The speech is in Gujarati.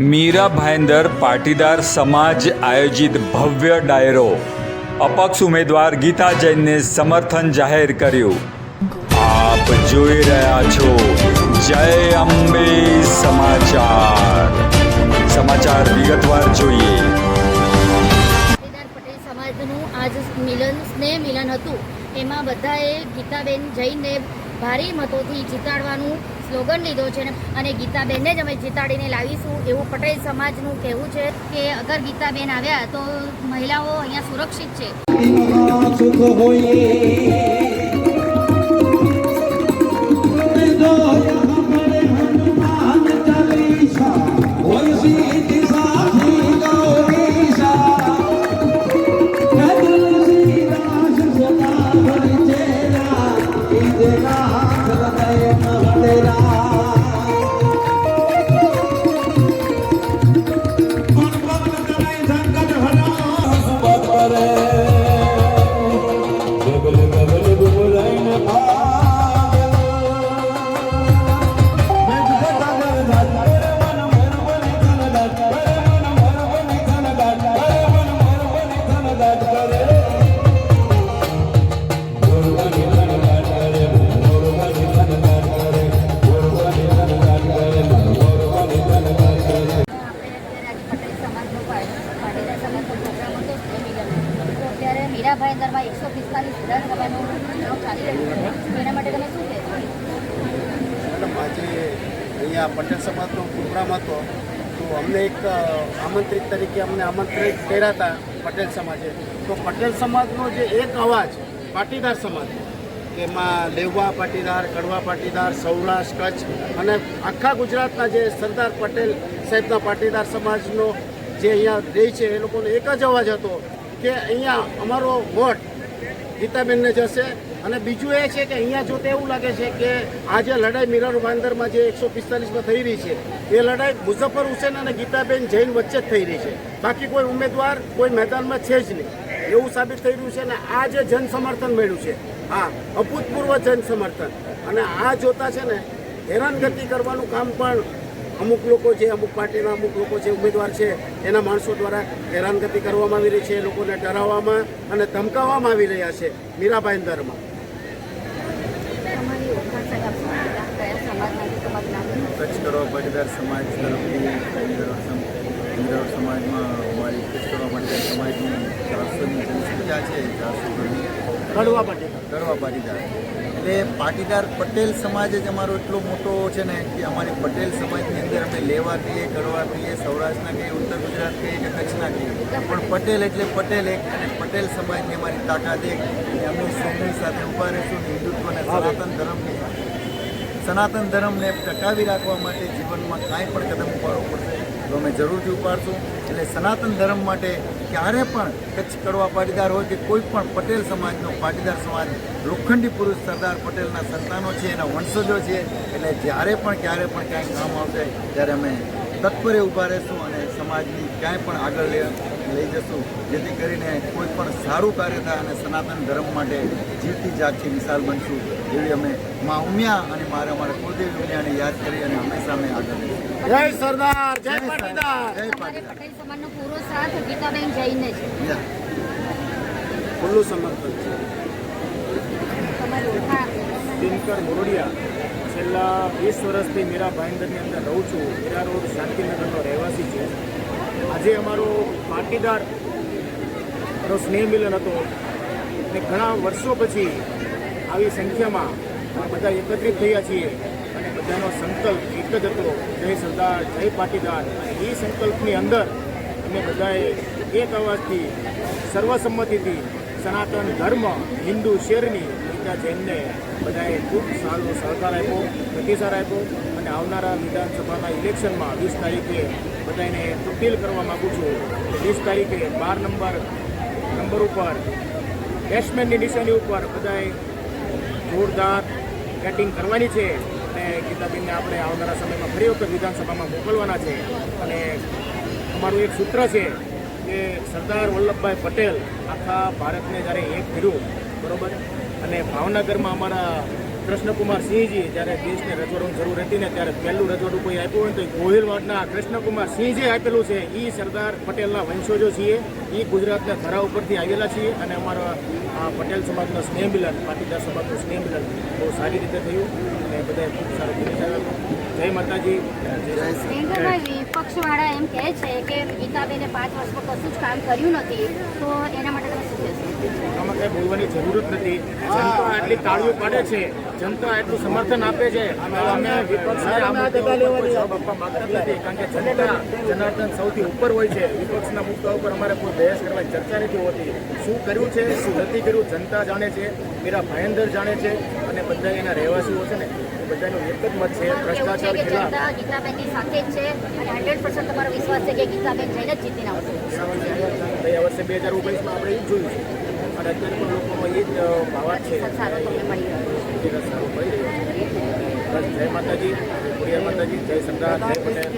મીરા ભાઈંદર પાટીદાર સમાજ આયોજિત ભવ્ય ડાયરો. અપક્ષ ઉમેદવાર ગીતા જૈનને સમર્થન જાહેર કર્યું. આપ જોઈ રહ્યા છો જય અંબે સમાચાર. સમાચાર વિગતવાર જોઈએ. મિલન હતું. એમાં બધાએ ગીતાબેન જઈને ભારે મતોથી જીતાડવાનું સ્લોગન લીધો છે અને ગીતાબેનને જ અમે જીતાડીને લાવીશું એવું પટેલ સમાજનું કહેવું છે કે અગર ગીતાબેન આવ્યા તો મહિલાઓ અહીંયા સુરક્ષિત છે. Bye. અહીંયા પટેલ સમાજનો પ્રોગ્રામ હતો. તો અમને એક આમંત્રિત તરીકે અમને આમંત્રિત કર્યા હતા પટેલ સમાજે. તો પટેલ સમાજનો જે એક અવાજ, પાટીદાર સમાજ એમાં લેવા પાટીદાર, કડવા પાટીદાર, સૌરાષ્ટ્ર, કચ્છ અને આખા ગુજરાતના જે સરદાર પટેલ સાહેબના પાટીદાર સમાજનો જે અહીંયા રહે છે, એ લોકોનો એક જ અવાજ હતો કે અહીંયા અમારો વોટ ગીતાબેનને જશે અને બીજું એ છે કે અહીંયા જોતે એવું લાગે છે કે આ જે લડાઈ મિરર ભાંદરમાં જે એકસો પિસ્તાલીસમાં થઈ રહી છે, એ લડાઈ મુઝફ્ફર હુસેન અને ગીતાબેન જૈન વચ્ચે જ થઈ રહી છે. બાકી કોઈ ઉમેદવાર કોઈ મેદાનમાં છે જ નહીં. એવું સાબિત થઈ રહ્યું છે અને આ જે જન સમર્થન મળ્યું છે હા અભૂતપૂર્વ જન સમર્થન અને આ જોતા છે ને, હેરાનગતિ કરવાનું કામ પણ અમુક લોકો જે અમુક પાર્ટીના અમુક લોકો જે ઉમેદવાર છે, એના માણસો દ્વારા હેરાનગતિ કરવામાં આવી રહી છે લોકોને ડરાવવામાં અને ધમકાવવામાં આવી રહ્યા છે મીરાબાઈ દરમાં કચ્છ કરવા પાટીદાર સમાજ તરફથી સમાજમાં અમારી કચ્છ કરવા પાટીદાર સમાજની ચારસોની જનસંખ્યા છે ચારસો કડવા કરવા પાટીદાર એટલે પાટીદાર પટેલ સમાજ જ અમારો એટલો મોટો છે ને કે અમારી પટેલ સમાજની અંદર અમે લેવા કહીએ કરવા કહીએ સૌરાષ્ટ્રના કહીએ ઉત્તર ગુજરાત કહીએ કે કચ્છના કહીએ. પણ પટેલ એટલે પટેલ એક અને પટેલ સમાજની અમારી તાકાત એક. અમે સૌની સાથે ઊભા રહીશું હિન્દુત્વ અને સનાતન ધર્મની સનાતન ધર્મને ટકાવી રાખવા માટે જીવનમાં કાંઈ પણ કદમ ઉપાડવો પડશે. તો અમે જરૂરથી ઉપાડશું. એટલે સનાતન ધર્મ માટે ક્યારે પણ કચ્છ કડવા પાટીદાર હોય કે કોઈ પણ પટેલ સમાજનો પાટીદાર સમાજ, લોખંડી પુરુષ સરદાર પટેલના સંતાનો છે એના વંશજો છે એટલે જ્યારે પણ, ક્યારે પણ ક્યાંય કામ આવશે, ત્યારે અમે તત્પરે ઊભા રહેશું અને સમાજની ક્યાંય પણ આગળ લઈ લઈ જશું. જેથી કરીને કોઈ પણ સારું કાર્ય થાય અને સનાતન ધર્મ માટે જીવતી જાગતી મિસાલ બનશું એવી અમે મા ઉમિયા અને મારે અમારા કુલદેવ ઉમિયાને યાદ કરી અને હંમેશા અમે આગળ જય સરદાર જય પાટીદાર. જય પટેલ સમાજનો પૂરો સાથ ગીતાબેન જઈને છે. ખુલ્લું સમર્થન છે. દિનકર મોરડિયા છેલ્લા વીસ વર્ષથી મીરા ભાઈંદરની અંદર રહું છું. મીરા રોડ શાંતિનગરનો રહેવાસી છું. આજે અમારો પાટીદાર નો સ્નેહ મિલન હતો અને ઘણા વર્ષો પછી આવી સંખ્યામાં બધા એકત્રિત થયા છીએ અને બધાનો સંકલ્પ એક જ હતો, જય સરદાર, જય પાટીદાર. અને એ સંકલ્પની અંદર અમે બધાએ એક અવાજથી, સર્વસંમતિથી સનાતન ધર્મ, હિન્દુ શેરની ગીતા જૈનને બધાએ ખૂબ સારો સહકાર આપ્યો, પ્રતિસાદ આપ્યો અને આવનારા વિધાનસભાના ઇલેક્શનમાં વીસ તારીખે બધાને અપીલ કરવા માગું છું કે વીસ તારીખે બાર નંબર નંબર ઉપર, બેટ્સમેનની નિશાની ઉપર બધાએ જોરદાર બેટિંગ કરવાની છે અને ગીતાબેનને આપણે આવનારા સમયમાં ફરી વખત વિધાનસભામાં મોકલવાના છે. અને અમારું એક સૂત્ર છે કે સરદાર વલ્લભભાઈ પટેલ આખા ભારતને જ્યારે એક કર્યું, બરોબર? અને ભાવનગરમાં અમારા કૃષ્ણકુમાર સિંહજી જ્યારે દેશને રજવાડવાની જરૂર હતી ને ત્યારે પહેલું રજવાડું કોઈ આપ્યું હોય તો ગોહિલવાડના કૃષ્ણકુમાર સિંહજી આપેલું છે. એ સરદાર પટેલના વંશજો છીએ. એ ગુજરાતના ધરા ઉપરથી આવેલા છીએ અને અમારા પટેલ સમાજનો સ્નેહ મિલન, પાટીદાર સમાજનું સ્નેહ મિલન બહુ સારી રીતે થયું અને બધાએ ખૂબ સારું જય માતાજી. વિપક્ષવાળા એમ કહે છે કે ગીતાબેને પાંચ વર્ષમાં કશું જ કામ કર્યું નથી તો એના માટે તમે શું કહેશો? આમાં કઈ બોલવાની જરૂર જ નથી. જનતા આટલી તાળીઓ પાડે છે જનતા એટલું સમર્થન આપે છે. અમે વિપક્ષને આ મુદ્દે જવાબ આપવા માંગતા જ નથી કારણ કે જનતા જનાર્દન સૌથી ઉપર હોય છે. વિપક્ષના મુદ્દા ઉપર અમારે કોઈ બહેસ કરવાની ચર્ચા નથી હોતી. શું કર્યું છે શું નથી કર્યું જનતા જાણે છે મેરા ભાયંદર જાણે છે અને બધા એના રહેવાસીઓ છે ને બધાનો એક જ મત છે ભ્રષ્ટાચાર કે ખિલાફ. જનતા ગીતાબેનની સાથે જ છે અને હંડ્રેડ પર્સન્ટ તમારો વિશ્વાસ છે કે ગીતાબેન જઈને જ જીતીને આવશે. ગયા વર્ષે બે હજાર ઓગણીસમાં આપણે એ જોયું છે. અને અત્યારે પણ લોકોમાં એ જ ભાવાત છે. સારો તમને મળી રહ્યો છે. સારો મળી રહ્યો છે. બસ જય માતાજી. જય માતાજી. જય પટેલ.